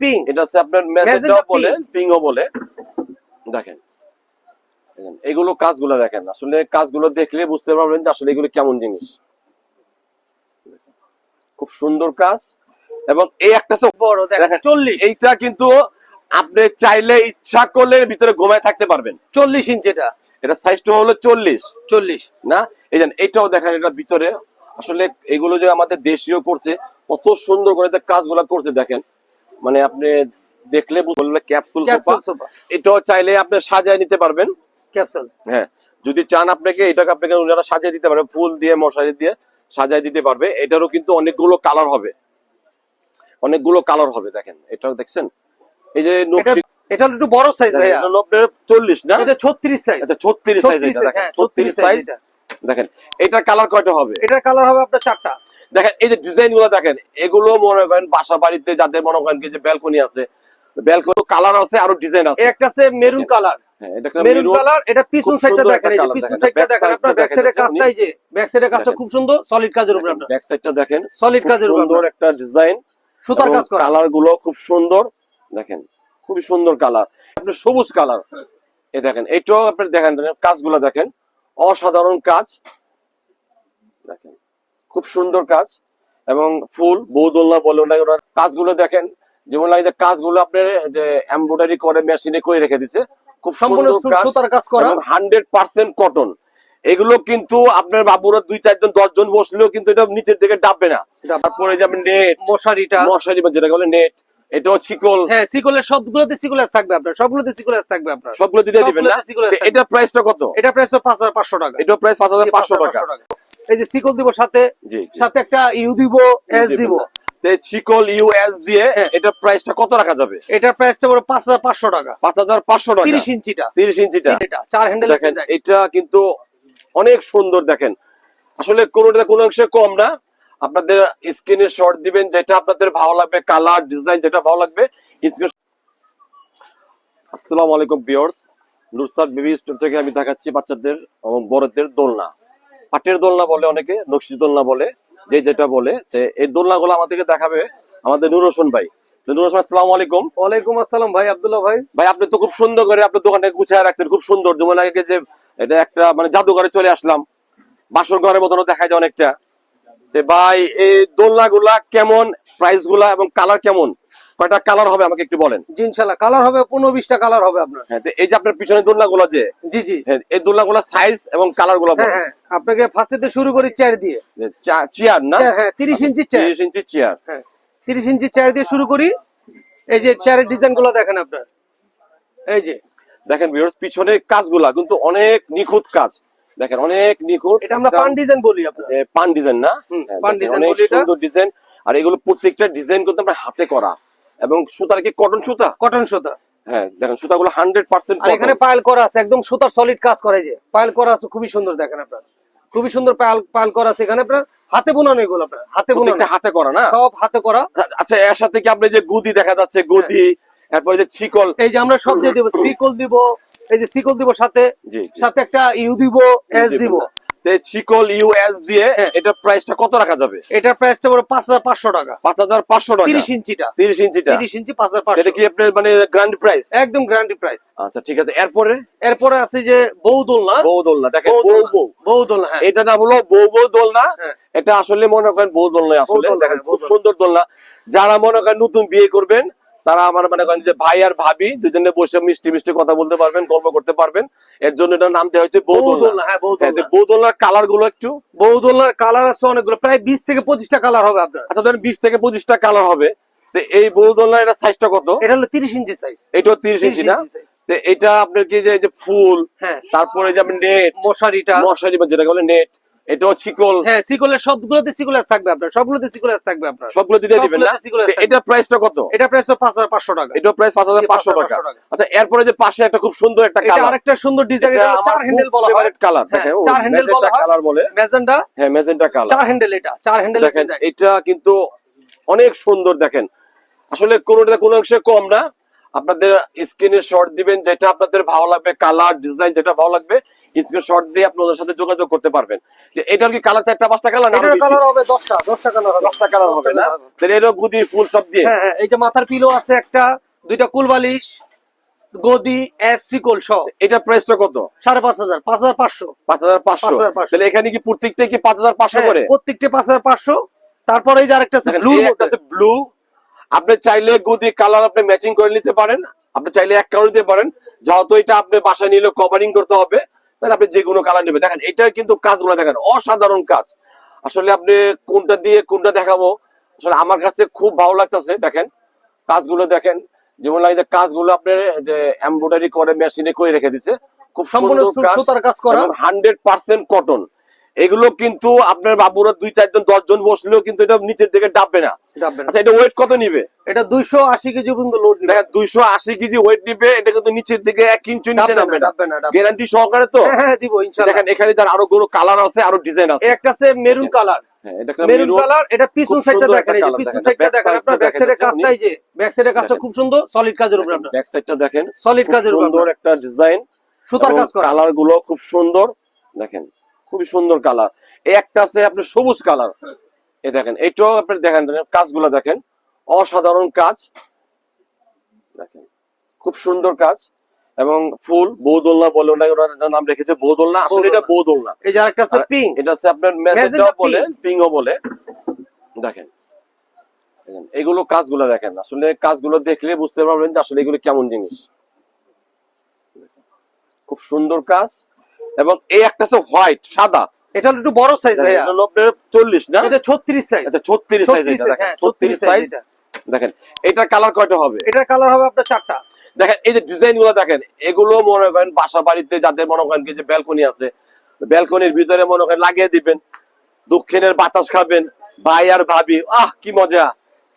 Pink এটা হচ্ছে আপনার ম্যাজেন্টা বলে। পিঙ্কও বলে। দেখেন দেখেন, এগুলো কাজগুলো দেখেন। আসলে কাজগুলো দেখলে বুঝতে পারবেন যে আসলে এগুলো কেমন জিনিস। খুব সুন্দর কাজ। এবং এই একটা বড় দেখেন চল্লিশ। এইটা কিন্তু আপনি চাইলে ইচ্ছা করলে ভিতরে ঘুমায় থাকতে পারবেন। চল্লিশ ইঞ্চি এটা। এটা সাইজটা হলো চল্লিশ। চল্লিশ। না? এই জান এটাও দেখেন এটা ভিতরে। আসলে এগুলো যে আমাদের দেশীয় করছে কত সুন্দর করে কাজগুলো করছে দেখেন। মানে আপনি দেখলে বললে ক্যাপসুল সোফা এটাও চাইলে আপনি সাজায় নিতে পারবেন। ক্যাপসুল হ্যাঁ যদি চান আপনাকে এটাকে আপনাকে ওনারা সাজিয়ে দিতে পারবে ফুল দিয়ে মশারি দিয়ে সাজায় দিতে পারবে। এটারও কিন্তু অনেকগুলো কালার হবে। অনেকগুলো কালার হবে দেখেন এটাও দেখছেন? এই যে এটা এটা একটু বড় সাইজ ভাইয়া। এটা হলো আপনার চল্লিশ না? এটা ছত্রিশ সাইজ আচ্ছা ছত্রিশ সাইজ এটা দেখেন হ্যাঁ ছত্রিশ ছত্রিশ সাইজ সাইজ দেখেন এটা কালার কয়টা হবে? এটার কালার হবে আপনার চারটা। দেখেন এই যে ডিজাইনগুলো দেখেন এগুলো মনে করেন বাসা বাড়িতে যাদের মনে করেন যে ব্যালকনি আছে ব্যালকনি কালার আছে আরও ডিজাইন আছে। একটা আছে মেরুন কালার মেরুন কালার এটা পিছন সাইডটা দেখেন একটা এই যে পিছন সাইডটা দেখেন আপনার ব্যাক সাইডের কাজটা এই যে ব্যাক সাইডের কাজটা খুব সুন্দর সলিড কাজের উপরে আপনার। ব্যাক সাইডটা দেখেন সলিড কাজের উপরে সুন্দর একটা ডিজাইন সুতার কাজ করা। কালারগুলো খুব সুন্দর দেখেন খুবই সুন্দর কালার আপনার সবুজ কালার এই দেখেন এটাও আপনি দেখেন কাজগুলো দেখেন অসাধারণ কাজ। দেখেন খুব সুন্দর কাজ। এবং ফুল বৌদোল্লা বলে ওনাকে ওনার কাজগুলো দেখেন যেমন লাগে যে কাজগুলো আপনার যে এমব্রয়ডারি করে মেশিনে করে রেখে দিচ্ছে খুব সম্পূর্ণ সুন্দর কাজ সুতার কাজ করা। হান্ড্রেড পার্সেন্ট কটন এগুলো কিন্তু আপনার বাবুরা দুই চারজন দশজন বসলেও কিন্তু এটা নিচের দিকে ডাববে না। তারপরে যেমন নেট মশারিটা। মশারি যেটা বলে নেট এটাও ছিকল হ্যাঁ সবগুলোতে থাকবে আপনার সবগুলোতে থাকবে আপনার। দিবেন না? এটা প্রাইসটা কত? এটা প্রাইস টাকা। এটা প্রাইস পাঁচ হাজার পাঁচশো টাকা। এই যে সিকল দিব সাথে জি জি। সাথে একটা ইউ দিব এস দিব। তো ইউএস দিয়ে হ্যাঁ। এটা প্রাইসটা কত রাখা যাবে? এটার প্রাইসটা টাকা। পাঁচ হাজার পাঁচশো টাকা। তিরিশ ইঞ্চিটা। তিরিশ ইঞ্চিটা। এটা চার হ্যান্ডেল দেখেন এটা কিন্তু অনেক সুন্দর দেখেন। আসলে কোনোটা কোনো অংশে কম না আপনাদের স্ক্রিনে শর্ট দিবেন যেটা আপনাদের ভালো লাগবে কালার ডিজাইন যেটা ভালো লাগবে স্ক্রিন আসসালামু আলাইকুম বিয়ার্স নুরসাদ বেবি স্টোর থেকে আমি দেখাচ্ছি বাচ্চাদের এবং বড়দের দোলনা। পাটের দোলনা বলে অনেকে নকশি দোলনা বলে যে যেটা বলে যে এই দোলনাগুলো আমাদেরকে দেখাবে আমাদের নুর হোসেন ভাই। নুর হোসেন আসসালামু আলাইকুম। ওয়ালাইকুম আসসালাম ভাই আব্দুল্লাহ ভাই। ভাই আপনি তো খুব সুন্দর করে আপনার দোকানটাকে গুছিয়ে রাখতেন খুব সুন্দর। যেমন আগে যে এটা একটা মানে জাদুঘরে চলে আসলাম বাসর ঘরের মতনও দেখা যায় অনেকটা। ভাই এই দোলনা গুলা কেমন? প্রাইসগুলা এবং কালার কেমন? কয়টা কালার হবে আমাকে একটু বলেন? ইনশাল্লাহ। কালার হবে পনেরো বিশটা কালার হবে আপনার। হ্যাঁ এই যে আপনার পিছনে দোলনা গুলা যে জি জি। হ্যাঁ, এই দোলনা গুলা সাইজ এবং কালারগুলা হ্যাঁ হ্যাঁ। আপনাকে ফার্স্টে শুরু করি চেয়ার দিয়ে। চেয়ার না? হ্যাঁ তিরিশ ইঞ্চি চেয়ার তিরিশ ইঞ্চি চেয়ার হ্যাঁ তিরিশ ইঞ্চি চেয়ার দিয়ে শুরু করি। এই যে চেয়ারের ডিজাইনগুলো দেখেন আপনার। এই যে। দেখেন পিছনে কাজগুলা কিন্তু অনেক নিখুঁত কাজ। দেখেন অনেক নিখুঁত এটা আমরা পান ডিজাইন বলি আপনার। পান ডিজাইন না? হ্যাঁ, পান ডিজাইন অনেক বলি এটা। সুন্দর ডিজাইন। আর এগুলো প্রত্যেকটা ডিজাইন কিন্তু আমরা হাতে করা। এবং সুতার কি কটন সুতা? কটন সুতা। হ্যাঁ দেখেন সুতাগুলো আর এখানে পায়েল করা আছে একদম সুতার সলিড কাজ করে যে। পায়েল করা আছে খুবই সুন্দর দেখেন আপনার। খুবই সুন্দর পায়েল পায়েল করা আছে এখানে আপনার। হাতে বোনানো এগুলো আপনার হাতে বোনানো। হাতে করা না? সব হাতে করা। আচ্ছা এর সাথে কি আপনি যে গুদি দেখা যাচ্ছে গুদি এরপরে যে ছিকল? এই যে আমরা সব দিয়ে দিব সিকল দিব এই যে দিব সাথে সাথে একটা ইউ দিব এস দিব। তো ইউএস দিয়ে হ্যাঁ। এটা প্রাইসটা কত রাখা যাবে? এটার প্রাইসটা পড়ে পাঁচ হাজার পাঁচশো টাকা। পাঁচ হাজার পাঁচশো টাকা। তিরিশ ইঞ্চিটা তিরিশ ইঞ্চিটা তিরিশ ইঞ্চি পাঁচ হাজার এটা কি আপনার মানে গ্র্যান্ড প্রাইস একদম গ্যারান্টি প্রাইস আচ্ছা ঠিক আছে। এরপরে? এরপরে আছে যে বউ দোলনা। বউ দোলনা। দেখেন বউ বউ দোলনা। বউ। বউ দোলনা এটা না বলো বউ বউ দোলনা। হ্যাঁ। এটা আসলে মনে করেন বউ দোলনা আসলে। দেখেন হ্যাঁ, খুব সুন্দর দোলনা। যারা মনে করেন নতুন বিয়ে করবেন তারা আমার মনে করেন যে ভাই আর ভাবি দুজনে বসে মিষ্টি মিষ্টি কথা বলতে পারবেন গল্প করতে পারবেন। এর জন্য এটার নাম দেওয়া হয়েছে বউ বউ দোলনা দোলনা হ্যাঁ বউ হ্যাঁ, দোলনা তো বউ দোলনার কালারগুলো একটু। বউ দোলনার কালার আছে অনেকগুলো প্রায় বিশ থেকে পঁচিশটা কালার হবে আপনার। আচ্ছা ধরেন বিশ থেকে পঁচিশটা কালার হবে। তো এই বউ দোলনার এটা সাইজটা কত? এটা হলো তিরিশ ইঞ্চি সাইজ এটাও তিরিশ ইঞ্চি না? তো এটা আপনার কি যে ফুল হ্যাঁ। তারপরে যেমন নেট মশারিটা। মশারি বা যেটা বলে নেট এটাও হ্যাঁ সবগুলোতে সিকলেস থাকবে আপনার সবগুলোতে সিকলেস থাকবে আপনার। সবগুলো দিতে দিবেন না। এটা প্রাইসটা কত? এটা প্রাইস পাঁচ হাজার পাঁচশো টাকা। এটাও প্রাইস পাঁচ হাজার পাঁচশো টাকা। 5,500 টাকা। আচ্ছা এরপরে যে পাশে একটা খুব সুন্দর একটা এটা কালার আরেকটা সুন্দর ডিজাইন এটা এটা চার হ্যান্ডেল বলা হয়। কালার হ্যাঁ, দেখেন চার handle বলা হয়। কালার বলে। ম্যাজেন্ডা হ্যাঁ ম্যাজেন্টা কালার চার হ্যান্ডেল এটা চার হ্যান্ডেল দেখেন এটা কিন্তু অনেক সুন্দর দেখেন। আসলে কোনোটা কোনো অংশে কম না আপনাদের স্ক্রিনে শর্ট দিবেন যেটা আপনাদের ভালো লাগবে কালার ডিজাইন যেটা ভালো লাগবে স্ক্রিনে শর্ট দিয়ে আপনি ওদের সাথে যোগাযোগ করতে পারবেন। যে এটার কি কালার চারটা পাঁচটা কালার না কালার হবে দশটা দশটা কালার হবে। দশটা কালার হবে না। তাহলে এরও গুদি ফুল সব দিয়ে? হ্যাঁ হ্যাঁ এই মাথার পিলো আছে একটা দুইটা কুলবালিশ গদি সহ এটা প্রাইসটা কত? সাড়ে পাঁচ হাজার পাঁচ হাজার পাঁচশো। পাঁচ হাজার পাঁচশো? 5,500 তাহলে এখানে কি প্রত্যেকটাই কি পাঁচ হাজার পাঁচশো করে? হ্যাঁ, প্রত্যেকটা পাঁচ হাজার পাঁচশো। তারপরে এই যে আরেকটা আছে ব্লু ব্লু আপনি চাইলে গদি কালার আপনি ম্যাচিং করে নিতে পারেন আপনি চাইলে এক কালার দিতে পারেন যেহেতু এটা আপনি বাসায় নিলে কভারিং করতে হবে তাহলে আপনি যে কোনো কালার নেবেন। দেখেন এটার কিন্তু কাজগুলো দেখেন অসাধারণ কাজ। আসলে আপনি কোনটা দিয়ে কোনটা দেখাবো আসলে আমার কাছে খুব ভালো লাগতেছে দেখেন কাজগুলো দেখেন যেমন লাগে কাজগুলো আপনি যে এমব্রয়ডারি করে মেশিনে করে রেখে দিচ্ছে খুব সম্পূর্ণ সুতার কাজ করা। হান্ড্রেড পার্সেন্ট কটন এগুলো কিন্তু আপনার বাবুরা দুই চারজন দশ জন বসলেও কিন্তু এটা নিচের দিকে ডাববে না। আচ্ছা এটা ওয়েট কত নিবে? এটা দুইশো আশি কেজি পর্যন্ত লোড নিবে। দুইশো আশি কেজি ওয়েট নিবে এটা কিন্তু নিচের দিকে এক ইঞ্চি নিচে নামবে না। গ্যারান্টি সহকারে তো? হ্যাঁ হ্যাঁ দিব ইনশাআল্লাহ। দেখেন এখানে তার আরও কোনো কালার আছে আরও ডিজাইন আছে। একটা আছে মেরুন কালার হ্যাঁ, এটা মেরুন কালার এটা পিছন সাইডটা দেখেন এই যে পিছন সাইডটা দেখেন আপনার ব্যাক সাইডের কাজটা এই যে ব্যাক সাইডের কাজটা খুব সুন্দর সলিড কাজের উপর আপনার। ব্যাক সাইডটা দেখেন। সলিড কাজের উপর সুন্দর একটা ডিজাইন সুতার কাজ করা। কালারগুলো খুব সুন্দর। দেখেন খুবই সুন্দর কালার এই একটা আছে আপনার সবুজ কালার এই দেখেন এইটাও আপনি দেখেন কাজগুলো দেখেন। অসাধারণ কাজ। দেখেন খুব সুন্দর কাজ। এবং ফুল বৌদোলনা বলে নাম রেখেছে। বৌদোলনা আসলে এটা বৌদোলনা। এই যে আরেকটা আছে পিঙ্ক এটা হচ্ছে আপনার Magenta বলে। পিঙ্কও বলে। দেখেন, এগুলো কাজগুলো দেখেন। আসলে কাজগুলো দেখলে বুঝতে পারবেন যে আসলে এগুলো কেমন জিনিস। খুব সুন্দর কাজ। এবং এই একটা আছে হোয়াইট সাদা। এটা একটু বড় সাইজ ভাইয়া। এটা আপনার চল্লিশ না? এটা 36 সাইজ আচ্ছা ছত্রিশ সাইজ এটা দেখেন হ্যাঁ, ছত্রিশ 36 সাইজ দেখেন এটার কালার কয়টা হবে? এটার কালার হবে আপনার চারটা। দেখেন এই যে ডিজাইনগুলো দেখেন এগুলো মনে করেন বাসা বাড়িতে যাদের মনে করেন যে ব্যালকনি আছে ব্যালকনির ভিতরে মনে করেন লাগিয়ে দিবেন দক্ষিণের বাতাস খাবেন ভাই আর ভাবি আহ কি মজা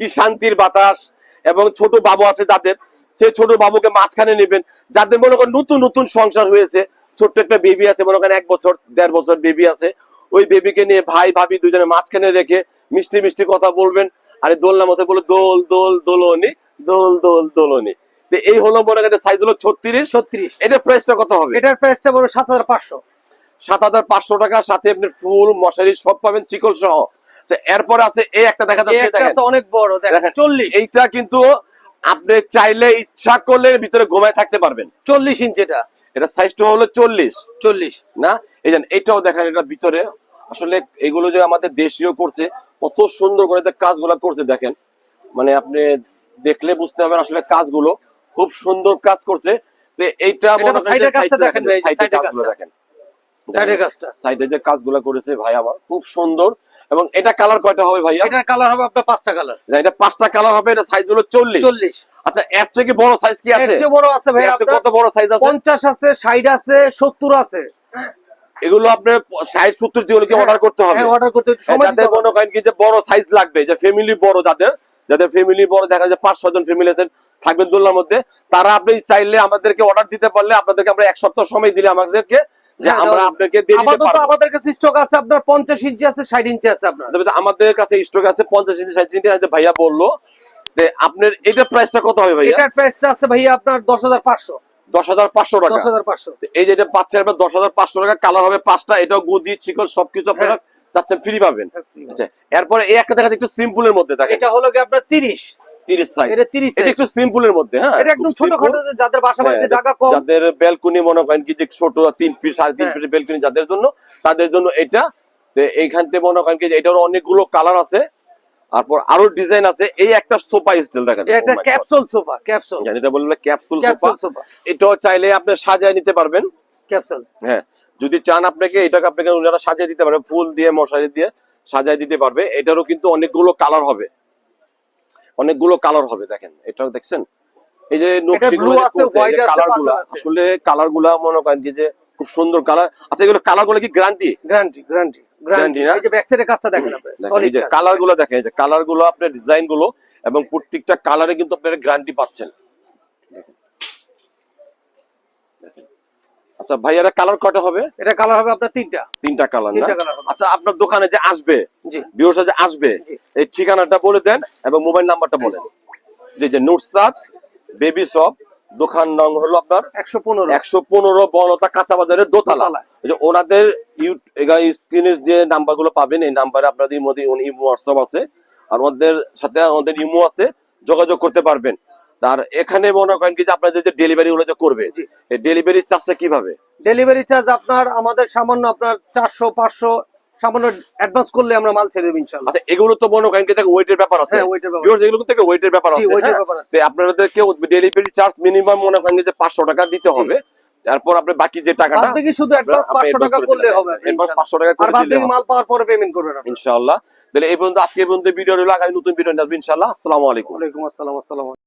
কি শান্তির বাতাস। এবং ছোট বাবু আছে যাদের সেই ছোট বাবুকে মাঝখানে নেবেন যাদের মনে করেন নতুন নতুন সংসার হয়েছে ছোট্ট একটা বেবি আছে মনে করেন এক বছর দেড় বছর বেবি আছে। ওই বেবিকে নিয়ে ভাই ভাবি দুজনে মাঝখানে রেখে মিষ্টি মিষ্টি কথা বলবেন। আরে দোলনার মতো বলে দোল দোল দোলনি দোল দোল দোলনি। তো এই হলো মনে করেন সাইজ হলো ছত্রিশ। 36 এটার প্রাইসটা কত হবে? এটার প্রাইসটা বড় 7500 সাত হাজার পাঁচশো। টাকা সাথে আপনি ফুল মশারি সব পাবেন চিকল সহ। আচ্ছা, এরপর আছে এই একটা দেখা যাচ্ছে অনেক বড় দেখেন 40 এইটা কিন্তু আপনি চাইলে ইচ্ছা করলে ভিতরে ঘুমায় থাকতে পারবেন। 40 ইঞ্চি এটা। এটা সাইজটা হলো চল্লিশ। 40 না? এই জান এটাও দেখেন এটার ভিতরে। আসলে এগুলো যে আমাদের দেশীয় করছে কত সুন্দর করে কাজগুলো করছে দেখেন। মানে আপনি দেখলে বুঝতে পারবেন আসলে কাজগুলো খুব সুন্দর কাজ করছে। এইটা এটা দেখেন কাজটা। সাইডের কাজটা। সাইডে যে কাজগুলো করেছে ভাই আমার খুব সুন্দর। এবং এটা কালার কয়টা হবে ভাইয়া? এটার কালার হবে আপনার পাঁচটা কালার এটা পাঁচটা কালার হবে এটা সাইজ হলো চল্লিশ। 40 আচ্ছা এর থেকে কি বড় সাইজ কি আছে? চেয়ে বড় আছে ভাই কত বড় সাইজ আছে? 50 আছে 60 আছে 70 আছে। এগুলো আপনার ষাট সত্তর যেগুলো কি অর্ডার করতে হবে? হ্যাঁ অর্ডার করতে সময় দিতে হবে। মনে করেন কি যে বড় সাইজ লাগবে যে ফ্যামিলি বড় যাদের যাদের ফ্যামিলি বড় দেখা যায় পাঁচ ছজন ফ্যামিলি আছেন থাকবেন দোলনার মধ্যে তারা আপনি চাইলে আমাদেরকে অর্ডার দিতে পারলে আপনাদেরকে আমরা এক সপ্তাহ সময় দিলে আমাদেরকে যে হ্যাঁ, আমরা আপনাকে দিয়ে দিতে পারব। আমাদের কাছে স্টক আছে আপনার 50 ইঞ্চি আছে 60 ইঞ্চি আছে আপনার। তবে আমাদের কাছে স্টক আছে পঞ্চাশ ইঞ্চি ষাট ইঞ্চি আছে ভাইয়া বলল যে আপনার এটা প্রাইসটা কত হবে ভাইয়া? এটার প্রাইসটা আছে ভাইয়া আপনার 10500 দশ হাজার পাঁচশো টাকা। 10500 এই যে এটা পাচ্ছেন আপনার দশ হাজার পাঁচশো টাকা কালার হবে পাঁচটা এটাও গদি চিকল সবকিছু আপনারা যাচ্ছেন ফ্রি পাবেন। হ্যাঁ। আচ্ছা এরপরে এই একটা দেখা যাচ্ছে একটু সিম্পলের মধ্যে দেখেন। এটা হলো কি আপনার 30 সাইজ এটা 30 এটা একটু সিম্পলের মধ্যে হ্যাঁ? এটা একদম যাদের বাসা বাড়িতে হ্যাঁ, জায়গা কম। যাদের ব্যালকনি মনে করেন কি যে ছোট ফিট সাড়ে তিন হ্যাঁ। ফিটের ব্যালকনি যাদের জন্য তাদের জন্য এটা। মনে করেন কি এটার অনেকগুলো কালার আছে। তারপর আরও ডিজাইন আছে। এই একটা সোফা স্টাইল দেখেন। এটা. ক্যাপসুল সোফা ক্যাপসুল জানি এটা বললে ক্যাপসুল সোফা সোফা এটাও চাইলে আপনি সাজায় নিতে পারবেন। ক্যাপসুল হ্যাঁ যদি চান আপনাকে এটাকে আপনাকে ওনারা সাজিয়ে দিতে পারবে ফুল দিয়ে মশারি দিয়ে সাজিয়ে দিতে পারবে। এটারও কিন্তু অনেকগুলো কালার হবে। অনেকগুলো কালার হবে দেখেন এটা দেখছেন এই যে কালারগুলো আসলে কালারগুলা মনে করেন যে খুব সুন্দর কালার আচ্ছা এগুলো কালারগুলো কি গ্যারান্টি গ্যারান্টি গ্যারান্টি গ্যারান্টি না? এই যে ব্যাক সাইডের কাজটা দেখেন আপনি এই সলিড যে কালারগুলো দেখেন এই যে কালারগুলো আপনার ডিজাইনগুলো এবং প্রত্যেকটা কালারে কিন্তু আপনারা গ্যারান্টি পাচ্ছেন। দেখেন। আচ্ছা ভাই এটা কালার কটা হবে? এটা কালার হবে আপনার তিনটা। তিনটা কালার তিনটা আচ্ছা আপনার দোকানে যে আসবে জি। যে আসবে এই ঠিকানাটা বলে দেন এবং মোবাইল নাম্বারটা বলেন যে যে নুরসাদ বেবি শপ দোকান নং হলো আপনার একশো পনেরো। একশো পনেরো বনতা কাঁচা বাজারের দোতলা যে ওনাদের স্ক্রিনের যে নাম্বারগুলো পাবেন এই নাম্বারে আপনাদের ইমো হোয়াটসঅ্যাপ আছে। আর ওদের সাথে ওদের ইমো আছে যোগাযোগ করতে পারবেন। তার এখানে মনে করেন কি যে আপনাদের যে ডেলিভারি গুলো যে করবে। এই ডেলিভারি চার্জটা কীভাবে ডেলিভারি চার্জ আপনার আমাদের সামান্য আপনার চারশো পাঁচশো সামান্য অ্যাডভান্স করলে আমরা মাল ছেড়ে দেবো ইনশাল্লাহ আচ্ছা এগুলো তো মনে করেন কি ওয়েটের ব্যাপার আছে হ্যাঁ, ব্যাপার। এগুলো থেকে ওয়েটের ব্যাপার আছে হ্যাঁ? ব্যাপার আছে। ডেলিভারি চার্জ মিনিমাম মনে করেন যে পাঁচশো টাকা দিতে হবে তারপর আপনি বাকি যে টাকাটা বাদ বাকি শুধু অ্যাডভান্স আপনি পাঁচশো advance টাকা করলে। হবে ইনশাল্লাহ। 500 টাকা করে আর বাদ বাকি মাল পাওয়ার পরে পেমেন্ট করবেন আপনি ইনশাআল্লাহ তাহলে এই পর্যন্ত আজকে পর্যন্ত ভিডিও রইল আগামী নতুন ভিডিও আসবে ইনশাআল্লাহ আসসালামু আলাইকুম ওয়ালাইকুম আসসালাম আসসালাম